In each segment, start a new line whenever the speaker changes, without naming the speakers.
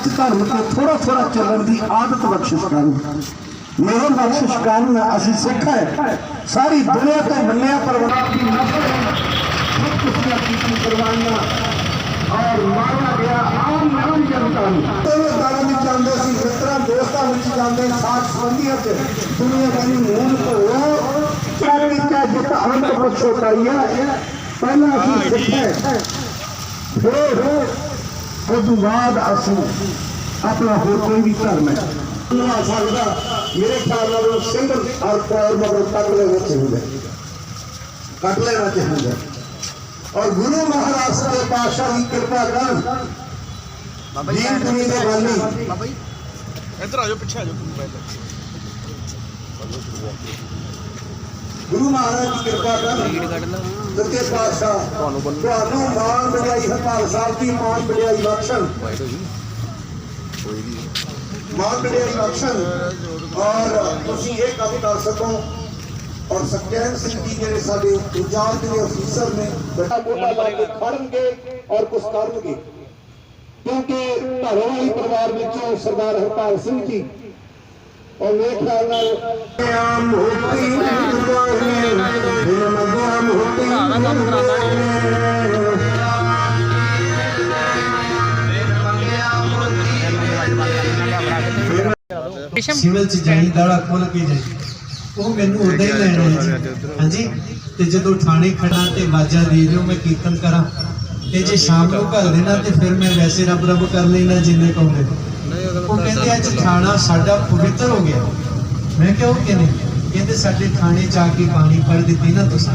ਸੱਚ ਧਰਮ ਤੇ ਥੋੜਾ ਥੋੜਾ ਚੱਲਣ ਦੀ ਆਦਤ ਬਖਸ਼ਿਸ਼ ਕਰਨ ਮੇਰੇ ਬਖਸ਼ਿਸ਼ ਕਰਨ ਅਸੀਂ ਸਿੱਖ ਹੈ ਸਾਰੀ ਦੁਨੀਆ ਤੋਂ ਮੰਨਿਆ ਪਰਵਾਹ ਦੀ ਨਸਲ ਸਭ ਕੁਝ ਕੀਤੀ ਕੁਰਬਾਨੀਆਂ ਔਰ ਮਾਰਿਆ ਗਿਆ ਆਮ ਆਮ ਜਨਤਾ ਨੂੰ ਉਹ ਦਾਰਾਂ ਵਿੱਚ ਜਾਂਦੇ ਸੀ ਮਿੱਤਰਾਂ ਦੋਸਤਾਂ ਵਿੱਚ ਜਾਂਦੇ ਸਾਥ ਸੰਬੰਧੀਆਂ ਚ ਦੁਨੀਆ ਕਹਿੰਦੀ ਮੂਲ ਤੋਂ ਉਸ ਤੋਂ ਬਾਅਦ ਅਸੀਂ ਆਪਣਾ ਹੋਰ ਕੋਈ ਵੀ ਧਰਮ ਹੈ। ਆ ਸਕਦਾ ਮੇਰੇ ਖਿਆਲ ਨਾਲ ਸਿੰਘ ਔਰ ਕੌਰ ਮਗਰ ਕੱਟ ਲੈਣਾ ਚਾਹੀਦਾ ਕੱਟ ਲੈਣਾ ਚਾਹੀਦਾ ਔਰ ਗੁਰੂ ਮਹਾਰਾਜ ਦੇ ਪਾਤਸ਼ਾਹ ਦੀ ਕਿਰਪਾ ਕਰਨ ਦੀਨ ਦੁਨੀ ਦੇ ਬਾਨੀ
ਬਾਬਾ ਜੀ ਇੱਧਰ ਆ ਜਾਓ ਪਿੱਛੇ ਆ ਜਾਓ ਪਹਿਲਾਂ
ਗੁਰੂ ਮਹਾਰਾਜ ਦੀ ਕਿਰਪਾ ਕਰਨ ਸੱਚੇ ਪਾਤਸ਼ਾਹ ਤੁਹਾਨੂੰ ਤੁਹਾਨੂੰ ਮਾਨ ਬੜਾਈ ਹਰਪਾਲ ਸਾਹਿਬ ਦੀ ਮਾਨ ਬੜਾਈ ਬਖਸ਼ਣ ਮਾਨ ਬੜਾਈ ਬਖਸ਼ਣ ਔਰ ਤੁਸੀਂ ਇਹ ਕੰਮ ਕਰ ਸਕੋ ਔਰ ਸਤਿਆਨ ਸਿੰਘ ਜੀ ਜਿਹੜੇ ਸਾਡੇ ਇੰਚਾਰਜ ਦੇ ਅਫੀਸਰ ਨੇ ਬੜਾ ਮੋਟਾ ਲਾ ਕੇ ਖੜਨਗੇ ਔਰ ਕੁਝ ਕਰਨਗੇ ਕਿਉਂਕਿ ਧਰੋਵਾਲੀ ਪਰਿਵਾਰ ਵਿੱਚੋਂ ਸਰਦਾਰ ਹਰਪਾਲ ਸਿੰਘ ਜੀ ਔਰ ਮੇਰੇ ਖਿਆਲ ਨਾਲ ਆਮ ਹੋਤੀ ਦੁਆਰੇ ਦਿਨ ਮਗਾਮ ਹੋਤੀ ਕੰਮ
ਸਿਵਲ ਚ ਜਾਈ ਦਾੜਾ ਖੋਲ ਕੇ ਜਾਈ। ਉਹ ਮੈਨੂੰ ਉਦਾਂ ਹੀ ਲੈਣਾ ਜੀ ਹਾਂਜੀ? ਤੇ ਜਦੋਂ ਥਾਣੇ ਖੜਾ ਤੇ ਆਵਾਜ਼ਾਂ ਦੇ ਦਿਓ ਮੈਂ ਕੀਰਤਨ ਕਰਾਂ। ਤੇ ਜੇ ਸ਼ਾਮ ਨੂੰ ਘਰ ਦੇਣਾ ਤੇ ਫਿਰ ਮੈਂ ਵੈਸੇ ਰੱਬ ਰੱਬ ਕਰ ਲੈਣਾ ਜਿੰਨੇ ਕਹੋਗੇ। ਉਹ ਕਹਿੰਦੇ ਅੱਜ ਥਾਣਾ ਸਾਡਾ ਪਵਿੱਤਰ ਹੋ ਗਿਆ। ਮੈਂ ਕਿਹਾ ਉਹ ਕਿਵੇਂ ਕਹਿੰਦੇ, ਸਾਡੇ ਥਾਣੇ ਜਾ ਕੇ ਪਾਣੀ ਪੜ ਦਿੱਤੀ ਨਾ ਤੁਸੀਂ।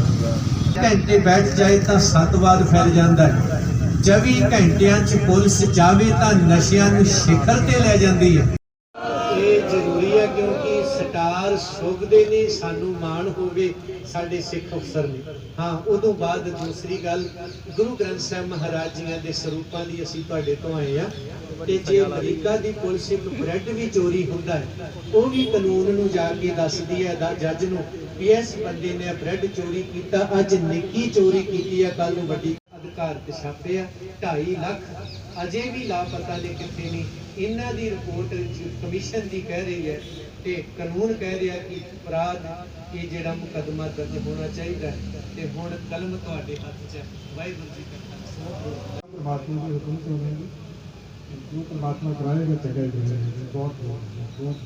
ਘੰਟੇ ਬੈਠ ਜਾਏ ਤਾਂ ਸਤਵਾਦ ਫੈਲ ਜਾਂਦਾ ਹੈ। 24 ਘੰਟਿਆਂ ਚ ਪੁਲਿਸ ਜਾਵੇ ਤਾਂ ਨਸ਼ਿਆਂ ਨੂੰ ਸਿਖਰ ਤੇ ਲੈ ਜਾਂਦੀ ਹੈ। ਸਟਾਰ ਸੁਗਦੇ ਨੇ ਸਾਨੂੰ ਮਾਣ ਹੋਵੇ, ਸਾਡੇ ਸਿੱਖ ਅਫਸਰ ਨੇ। ਹਾਂ, ਉਦੋਂ ਬਾਅਦ ਦੂਸਰੀ ਗੱਲ, ਗੁਰੂ ਗ੍ਰੰਥ ਸਾਹਿਬ ਮਹਾਰਾਜ ਜੀਆਂ ਦੇ ਸਰੂਪਾਂ ਦੀ ਅਸੀਂ ਤੁਹਾਡੇ ਤੋਂ ਆਏ ਆ ਤੇ ਜੇ ਅਮਰੀਕਾ ਦੀ ਪੁਲਿਸ ਇੱਕ ਬ੍ਰੈਡ ਵੀ ਚੋਰੀ ਹੁੰਦਾ ਹੈ, ਉਹ ਵੀ ਕਾਨੂੰਨ ਨੂੰ ਜਾ ਕੇ ਦੱਸਦੀ ਹੈ, ਦਾ ਜੱਜ ਨੂੰ ਵੀ ਇਸ ਬੰਦੇ ਨੇ ਬ੍ਰੈਡ ਚੋਰੀ ਕੀਤਾ, ਅੱਜ ਨਿੱਕੀ ਚੋਰੀ ਕੀਤੀ ਹੈ ਕੱਲ ਨੂੰ ਵੱਡੀ ਅਧਿਕਾਰ ਤੇ ਛਾਪੇ ਆ 2.5 ਲੱਖ। ਅਜੇ ਵੀ ਲਾਪਤਾ ਨੇ ਕਿੱਥੇ ਨਹੀਂ ਇਹਨਾਂ ਦੀ ਰਿਪੋਰਟ ਕਮਿਸ਼ਨ ਦੀ ਕਹਿ ਰਹੀ ਹੈ ਤੇ ਕਾਨੂੰਨ ਕਹਿ ਰਿਹਾ ਕਿ ਅਪਰਾਧ ਇਹ ਜਿਹੜਾ ਮੁਕੱਦਮਾ ਦਰਜ ਹੋਣਾ ਚਾਹੀਦਾ ਹੈ ਤੇ ਹੁਣ ਕਲਮ ਤੁਹਾਡੇ ਹੱਥ 'ਚ ਹੈ। ਵਾਹਿਗੁਰੂ ਜੀ ਕਾ ਖਾਲਸਾ।
ਪਰਮਾਤਮਾ ਦੀ ਹੁਕਮ ਤੋਂ ਨਹੀਂ ਜੋ ਪਰਮਾਤਮਾ ਕਰਾਏਗਾ ਬਹੁਤ ਬਹੁਤ ਬਹੁਤ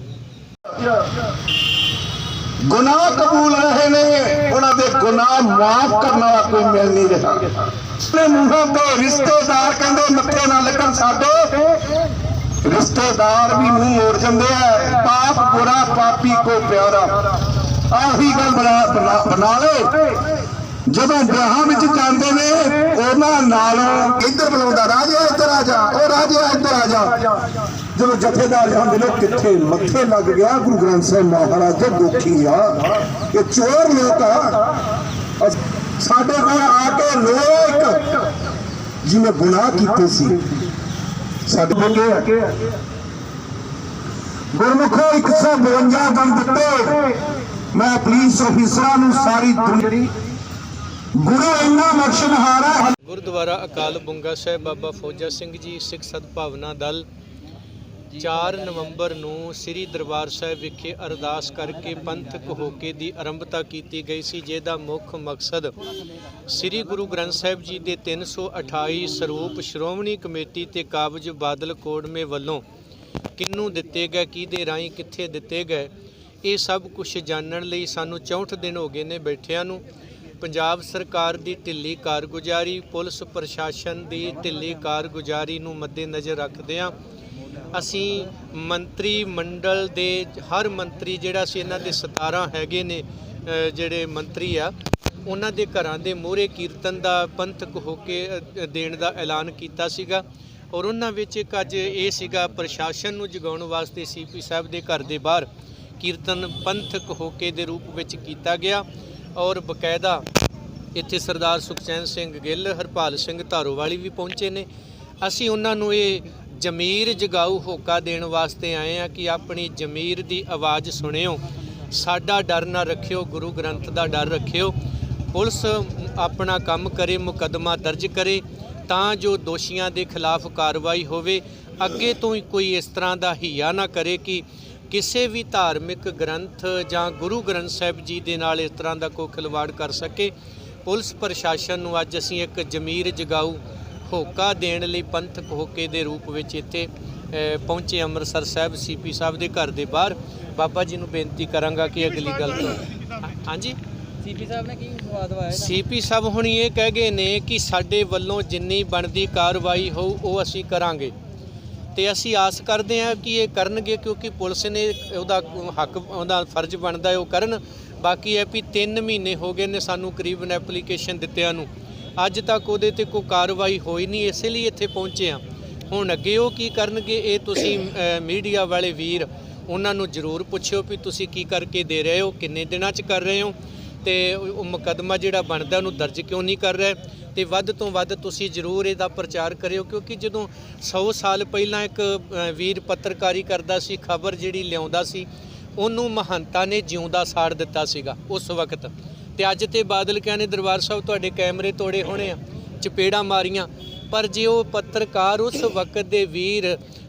ਗੁਨਾਹ ਕਬੂਲ ਰਹੇ ਨੇ ਉਹਨਾਂ ਦੇ ਗੁਨਾਹ ਮਾਫ ਕਰਨ ਵਾਲਾ ਕੋਈ ਮਿਲ ਨਹੀਂ ਰਿਹਾ। ਆਪਣੇ ਮੂੰਹਾਂ ਤੋਂ ਰਿਸ਼ਤੇਦਾਰ ਕਹਿੰਦੇ ਮੱਥੇ ਨਾਲ ਲੱਗਣ ਸਾਡੇ ਰਿਸ਼ਤੇਦਾਰ ਵੀ ਮੂੰਹ ਮੋੜ ਜਾਂਦੇ ਆ। ਪਾਪ ਬੁਰਾ, ਪਾਪੀ ਕੋ ਪਿਆਰਾ। ਆਹੀ ਗੱਲ ਬਣਾ, ਬਣਾ- ਲਓ। ਜਦੋਂ ਵਿਆਹਾਂ ਵਿੱਚ ਜਾਂਦੇ ਨੇ, ਉਹਨਾਂ ਨਾਲੋਂ ਇੱਧਰ ਬੁਲਾਉਂਦਾ, ਰਾਜਾ, ਇੱਧਰ ਆ ਜਾ। ਉਹ ਰਾਜਾ, ਇੱਧਰ ਆ ਜਾ। ਜਦੋਂ ਜਥੇਦਾਰ ਜਾਂਦੇ ਨੇ, ਕਿੱਥੇ ਮੱਥੇ ਲੱਗ ਗਿਆ, ਗੁਰੂ ਗ੍ਰੰਥ ਸਾਹਿਬ ਮਹਾਰਾਜ ਦੇ ਦੁਖੀ ਆ। ਇਹ ਚੋਰ ਲੋਕ ਆ। ਸਾਡੇ ਕੋਲ ਆ ਕੇ ਲੋਕ ਜਿਹਨੇ ਗੁਨਾਹ ਕੀਤੇ ਸੀ। ਸਾਡੇ ਕੋਲ ਕੀ ਗੁਰਮੁਖੋ 152 ਦਿਨ ਦਿੱਤੇ। ਮੈਂ ਪੁਲਿਸ ਅਫੀਸਰਾਂ ਨੂੰ ਸਾਰੀ ਦੁਨੀਆ ਗੁਰੂ ਇੰਨਾ ਬਖਸ਼ਣਹਾਰ
ਗੁਰਦੁਆਰਾ ਅਕਾਲ ਬੁੰਗਾ ਸਾਹਿਬ ਬਾਬਾ ਫੌਜਾ ਸਿੰਘ ਜੀ ਸਿੱਖ ਸਦਭਾਵਨਾ ਦਲ 4 ਨਵੰਬਰ ਨੂੰ ਸ੍ਰੀ ਦਰਬਾਰ ਸਾਹਿਬ ਵਿਖੇ ਅਰਦਾਸ ਕਰਕੇ ਪੰਥਕ ਹੋਕੇ ਦੀ ਆਰੰਭਤਾ ਕੀਤੀ ਗਈ ਸੀ, ਜਿਹਦਾ ਮੁੱਖ ਮਕਸਦ ਸ੍ਰੀ ਗੁਰੂ ਗ੍ਰੰਥ ਸਾਹਿਬ ਜੀ ਦੇ 328 ਸਰੂਪ ਸ਼੍ਰੋਮਣੀ ਕਮੇਟੀ ਤੇ ਕਾਬਜ ਬਾਦਲ ਕੋੜਮੇ ਵੱਲੋਂ ਕਿੰਨੂੰ ਦਿੱਤੇ ਗਏ, ਕਿਹਦੇ ਰਾਹੀਂ ਕਿੱਥੇ ਦਿੱਤੇ ਗਏ, ਇਹ ਸਭ ਕੁਝ ਜਾਣਨ ਲਈ ਸਾਨੂੰ 64 ਦਿਨ ਹੋ ਗਏ ਨੇ ਬੈਠਿਆਂ ਨੂੰ। ਪੰਜਾਬ ਸਰਕਾਰ ਦੀ ਢਿੱਲੀ ਕਾਰਗੁਜ਼ਾਰੀ, ਪੁਲਿਸ ਪ੍ਰਸ਼ਾਸਨ ਦੀ ਢਿੱਲੀ ਕਾਰਗੁਜ਼ਾਰੀ ਨੂੰ ਮੱਦੇਨਜ਼ਰ ਰੱਖਦਿਆਂ ਅਸੀਂ ਮੰਤਰੀ ਮੰਡਲ ਦੇ ਹਰ ਮੰਤਰੀ ਜਿਹੜਾ ਸੀ ਇਹਨਾਂ ਦੇ 17 ਹੈਗੇ ਨੇ ਜਿਹੜੇ ਮੰਤਰੀ ਆ, ਉਹਨਾਂ ਦੇ ਘਰਾਂ ਦੇ ਮੋਹਰੇ ਕੀਰਤਨ ਦਾ ਪੰਥਕ ਹੋ ਕੇ ਦੇਣ ਦਾ ਐਲਾਨ ਕੀਤਾ ਸੀਗਾ। ਔਰ ਉਹਨਾਂ ਵਿੱਚ ਇੱਕ ਅੱਜ ਇਹ ਸੀਗਾ, ਪ੍ਰਸ਼ਾਸਨ ਨੂੰ ਜਗਾਉਣ ਵਾਸਤੇ ਸੀਪੀ ਸਾਹਿਬ ਦੇ ਘਰ ਦੇ ਬਾਹਰ ਕੀਰਤਨ ਪੰਥਕ ਹੋਕੇ ਦੇ ਰੂਪ ਵਿੱਚ ਕੀਤਾ ਗਿਆ। ਔਰ ਬਕਾਇਦਾ ਇੱਥੇ ਸਰਦਾਰ ਸੁਖਚੈਨ ਸਿੰਘ ਗਿੱਲ, ਹਰਪਾਲ ਸਿੰਘ ਧਾਰੋਵਾਲੀ ਵੀ ਪਹੁੰਚੇ ਨੇ। ਅਸੀਂ ਉਹਨਾਂ ਨੂੰ ਇਹ ਜ਼ਮੀਰ ਜਗਾਊ ਹੋਕਾ ਦੇਣ ਵਾਸਤੇ ਆਏ ਆ ਕਿ ਆਪਣੀ ਜ਼ਮੀਰ ਦੀ ਆਵਾਜ਼ ਸੁਣਿਓ। ਸਾਡਾ ਡਰ ਨਾ ਰੱਖਿਓ, ਗੁਰੂ ਗ੍ਰੰਥ ਦਾ ਡਰ ਰੱਖਿਓ। ਪੁਲਿਸ ਆਪਣਾ ਕੰਮ ਕਰੇ, ਮੁਕੱਦਮਾ ਦਰਜ ਕਰੇ, ਤਾਂ ਜੋ ਦੋਸ਼ੀਆਂ ਦੇ ਖਿਲਾਫ ਕਾਰਵਾਈ ਹੋਵੇ। ਅੱਗੇ ਤੋਂ ਹੀ ਕੋਈ ਇਸ ਤਰ੍ਹਾਂ ਦਾ ਹੀਆ ਨਾ ਕਰੇ ਕਿ ਕਿਸੇ ਵੀ ਧਾਰਮਿਕ ਗ੍ਰੰਥ ਜਾਂ ਗੁਰੂ ਗ੍ਰੰਥ ਸਾਹਿਬ ਜੀ ਦੇ ਨਾਲ ਇਸ ਤਰ੍ਹਾਂ ਦਾ ਕੋਈ ਖਿਲਵਾੜ ਕਰ ਸਕੇ। ਪੁਲਿਸ ਪ੍ਰਸ਼ਾਸਨ ਨੂੰ ਅੱਜ ਅਸੀਂ ਇੱਕ ਜ਼ਮੀਰ ਜਗਾਊ ਹੋਕਾ ਦੇਣ ਲਈ ਪੰਥਕ ਹੋਕੇ ਦੇ ਰੂਪ ਵਿੱਚ ਇੱਥੇ ਪਹੁੰਚੇ ਅੰਮ੍ਰਿਤਸਰ ਸਾਹਿਬ ਸੀਪੀ ਸਾਹਿਬ ਦੇ ਘਰ ਦੇ ਬਾਹਰ। ਬਾਬਾ ਜੀ ਨੂੰ ਬੇਨਤੀ ਕਰਾਂਗਾ ਕਿ ਅਗਲੀ ਗੱਲ। ਹਾਂਜੀ?
ਸੀਪੀ ਸਾਹਿਬ ਨੇ ਕੀ ਸਵਾਦ ਵਾਇਆ
ਸੀਪੀ ਸਾਹਿਬ ਹੁਣ ਇਹ ਕਹਿ ਗਏ ਨੇ ਕਿ ਸਾਡੇ ਵੱਲੋਂ ਜਿੰਨੀ ਬਣਦੀ ਕਾਰਵਾਈ ਹੋਊ ਉਹ ਅਸੀਂ ਕਰਾਂਗੇ। ਤੇ ਅਸੀਂ ਆਸ ਕਰਦੇ ਹਾਂ ਕਿ ਇਹ ਕਰਨਗੇ ਕਿਉਂਕਿ ਪੁਲਿਸ ਨੇ ਉਹਦਾ ਹੱਕ ਉਹਦਾ ਫਰਜ਼ ਬਣਦਾ ਹੈ ਉਹ ਕਰਨ। ਬਾਕੀ ਹੈ ਵੀ 3 ਮਹੀਨੇ ਹੋ ਗਏ ਨੇ ਸਾਨੂੰ ਕਰੀਬਨ ਐਪਲੀਕੇਸ਼ਨ ਦਿੱਤਿਆਂ ਨੂੰ। ਅੱਜ ਤੱਕ ਉਹਦੇ ਤੇ ਕੋਈ ਕਾਰਵਾਈ ਹੋਈ ਨਹੀਂ, ਇਸੇ ਲਈ ਇੱਥੇ ਪਹੁੰਚੇ ਹਾਂ। ਹੁਣ ਅੱਗੇ ਉਹ ਕੀ ਕਰਨਗੇ, ਇਹ ਤੁਸੀਂ ਮੀਡੀਆ ਵਾਲੇ ਵੀਰ, ਉਹਨਾਂ ਨੂੰ ਜ਼ਰੂਰ ਪੁੱਛਿਓ ਵੀ ਤੁਸੀਂ ਕੀ ਕਰਕੇ ਦੇ ਰਹੇ ਹੋ, ਕਿੰਨੇ ਦਿਨਾਂ 'ਚ ਕਰ ਰਹੇ ਹੋ। ਤੇ ਉਹ ਉਹ ਮੁਕੱਦਮਾ ਜਿਹੜਾ ਬਣਦਾ, ਉਹਨੂੰ ਦਰਜ ਕਿਉਂ ਨਹੀਂ ਕਰ ਰਹੇ? ਤੇ ਵੱਧ ਤੋਂ ਵੱਧ ਤੁਸੀਂ ਜ਼ਰੂਰ ਇਹਦਾ ਪ੍ਰਚਾਰ ਕਰਿਓ, ਕਿਉਂਕਿ ਜਦੋਂ 100 ਸਾਲ ਪਹਿਲਾਂ ਇੱਕ ਵੀਰ ਪੱਤਰਕਾਰੀ ਕਰਦਾ ਸੀ, ਖਬਰ ਜਿਹੜੀ ਲਿਆਉਂਦਾ ਸੀ, ਉਹਨੂੰ ਮਹੰਤਾ ਨੇ ਜਿਉਂਦਾ ਸਾੜ ਦਿੱਤਾ ਸੀਗਾ, ਉਸ ਵਕਤ। ਤੇ ਅੱਜ ਤੇ ਬਾਦਲ ਕਹਿੰਦੇ ਦਰਬਾਰ ਸਾਹਿਬ ਤੁਹਾਡੇ ਕੈਮਰੇ ਤੋੜੇ ਹੋਣੇ ਆ, ਚਪੇੜਾਂ ਮਾਰੀਆਂ। ਪਰ ਜੇ ਉਹ ਪੱਤਰਕਾਰ ਉਸ ਵਕਤ ਦੇ ਵੀਰ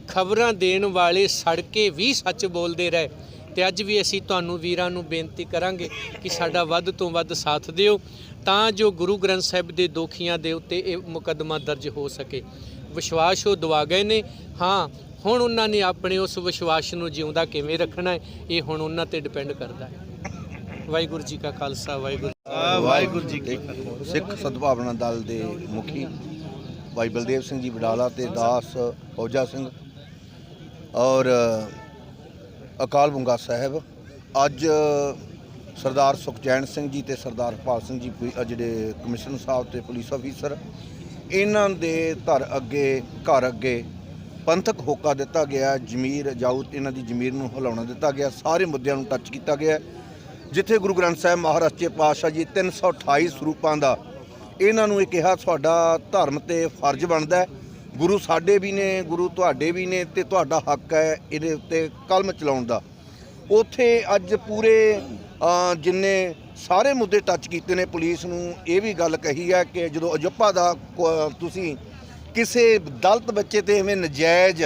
ਖਬਰਾਂ ਦੇਣ ਵਾਲੇ ਸੜਕੇ ਵੀ ਸੱਚ ਬੋਲਦੇ ਰਹੇ, ਤੇ ਅੱਜ ਵੀ ਅਸੀਂ ਤੁਹਾਨੂੰ ਵੀਰਾਂ ਨੂੰ ਬੇਨਤੀ ਕਰਾਂਗੇ ਕਿ ਸਾਡਾ ਵੱਧ ਤੋਂ ਵੱਧ ਸਾਥ ਦਿਓ, ਤਾਂ ਜੋ ਗੁਰੂ ਗ੍ਰੰਥ ਸਾਹਿਬ ਦੇ ਦੋਖੀਆਂ ਦੇ ਉੱਤੇ ਇਹ ਮੁਕੱਦਮਾ ਦਰਜ ਹੋ ਸਕੇ। ਵਿਸ਼ਵਾਸ ਉਹ ਦਵਾ ਗਏ ਨੇ, ਹਾਂ, ਹੁਣ ਉਹਨਾਂ ਨੇ ਆਪਣੇ ਉਸ ਵਿਸ਼ਵਾਸ ਨੂੰ ਜਿਉਂਦਾ ਕਿਵੇਂ ਰੱਖਣਾ ਹੈ, ਇਹ ਹੁਣ ਉਹਨਾਂ ਤੇ ਡਿਪੈਂਡ ਕਰਦਾ ਹੈ। ਵਾਹਿਗੁਰੂ ਜੀ ਕਾ ਖਾਲਸਾ, ਵਾਹਿਗੁਰੂ
ਵਾਹਿਗੁਰੂ ਜੀ ਕੀ
ਸਿੱਖ ਸਦਭਾਵਨਾ ਦਲ ਦੇ ਮੁਖੀ ਭਾਈ ਬਲਦੇਵ ਸਿੰਘ ਜੀ ਬਡਾਲਾ ਤੇ ਦਾਸ ਫੌਜਾ ਸਿੰਘ ਔਰ ਅਕਾਲ ਬੁੰਗਾ ਸਾਹਿਬ, ਅੱਜ ਸਰਦਾਰ ਸੁਖਚੈਨ ਸਿੰਘ ਜੀ ਤੇ ਸਰਦਾਰ ਪਾਲ ਸਿੰਘ ਜੀ ਜਿਹੜੇ ਕਮਿਸ਼ਨਰ ਸਾਹਿਬ ਤੇ ਪੁਲਿਸ ਅਫੀਸਰ, ਇਹਨਾਂ ਦੇ ਧਰ ਅੱਗੇ, ਘਰ ਅੱਗੇ ਪੰਥਕ ਹੋਕਾ ਦਿੱਤਾ ਗਿਆ, ਜ਼ਮੀਰ ਜਾਊ ਇਹਨਾਂ ਦੀ ਜ਼ਮੀਰ ਨੂੰ ਹਿਲਾਉਣਾ ਦਿੱਤਾ ਗਿਆ, ਸਾਰੇ ਮੁੱਦਿਆਂ ਨੂੰ ਟੱਚ ਕੀਤਾ ਗਿਆ। ਜਿੱਥੇ ਗੁਰੂ ਗ੍ਰੰਥ ਸਾਹਿਬ ਮਹਾਰਾਜ ਸੱਚੇ ਪਾਤਸ਼ਾਹ ਜੀ 328 ਸਰੂਪਾਂ ਦਾ ਇਹਨਾਂ ਨੂੰ ਇਹ ਕਿਹਾ ਤੁਹਾਡਾ ਧਰਮ ਤੇ ਫਰਜ਼ ਬਣਦਾ ਗੁਰੂ ਸਾਡੇ ਵੀ ਨੇ, ਗੁਰੂ ਤੁਹਾਡੇ ਵੀ ਨੇ ਤੇ ਤੁਹਾਡਾ ਹੱਕ ਹੈ ਇਹਦੇ ਉੱਤੇ ਕਲਮ ਚਲਾਉਣ ਦਾ। ਉਥੇ ਅੱਜ ਪੂਰੇ ਜਿੰਨੇ ਸਾਰੇ ਮੁੱਦੇ ਟੱਚ ਕੀਤੇ ਨੇ ਪੁਲਿਸ ਨੂੰ, ਇਹ ਵੀ ਗੱਲ ਕਹੀ ਹੈ ਕਿ ਜਦੋਂ ਅਜੱਪਾ ਦਾ ਤੁਸੀਂ ਕਿਸੇ ਦਲਤ ਬੱਚੇ ਤੇ ਐਵੇਂ ਨਜਾਇਜ਼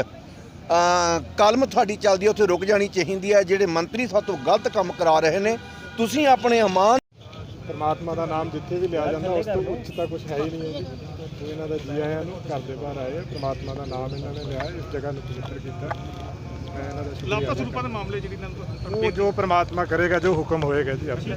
ਕਲਮ ਤੁਹਾਡੀ ਚੱਲਦੀ ਉੱਥੇ ਰੁਕ ਜਾਣੀ ਚਾਹੀਦੀ ਹੈ ਜਿਹੜੇ ਮੰਤਰੀ ਸਾਡੇ ਤੋਂ ਗਲਤ ਕੰਮ ਕਰਾ ਰਹੇ ਨੇ। ਤੁਸੀਂ ਆਪਣੇ ਅਮਾਨ
ਪਰਮਾਤਮਾ ਦਾ ਨਾਮ ਜਿੱਥੇ ਵੀ ਲਿਆ ਜਾਂਦਾ ਉਸ ਤੋਂ ਉੱਚ ਤਾਂ ਕੁਝ ਹੈ ਹੀ ਨਹੀਂ ਹੈ ਜੀ। ਜੋ ਇਹਨਾਂ ਦਾ ਜੀ ਆਇਆਂ ਨੂੰ ਘਰ ਦੇ ਬਾਹਰ ਆਏ ਪਰਮਾਤਮਾ ਦਾ ਨਾਮ ਇਹਨਾਂ ਨੇ ਲਿਆ ਇਸ ਜਗ੍ਹਾ ਨੂੰ ਪਵਿੱਤਰ ਕੀਤਾ। ਮੈਂ ਇਹਨਾਂ ਦਾ ਸ਼ੁਕਰੀਆ
ਲਾਪਤਾ ਸਰੂਪਾਂ ਦੇ ਮਾਮਲੇ ਜਿਹੜੀ ਨਾਲ।
ਉਹ ਜੋ ਪਰਮਾਤਮਾ ਕਰੇਗਾ ਜੋ ਹੁਕਮ ਹੋਏਗਾ ਜੀ ਆਪਣੇ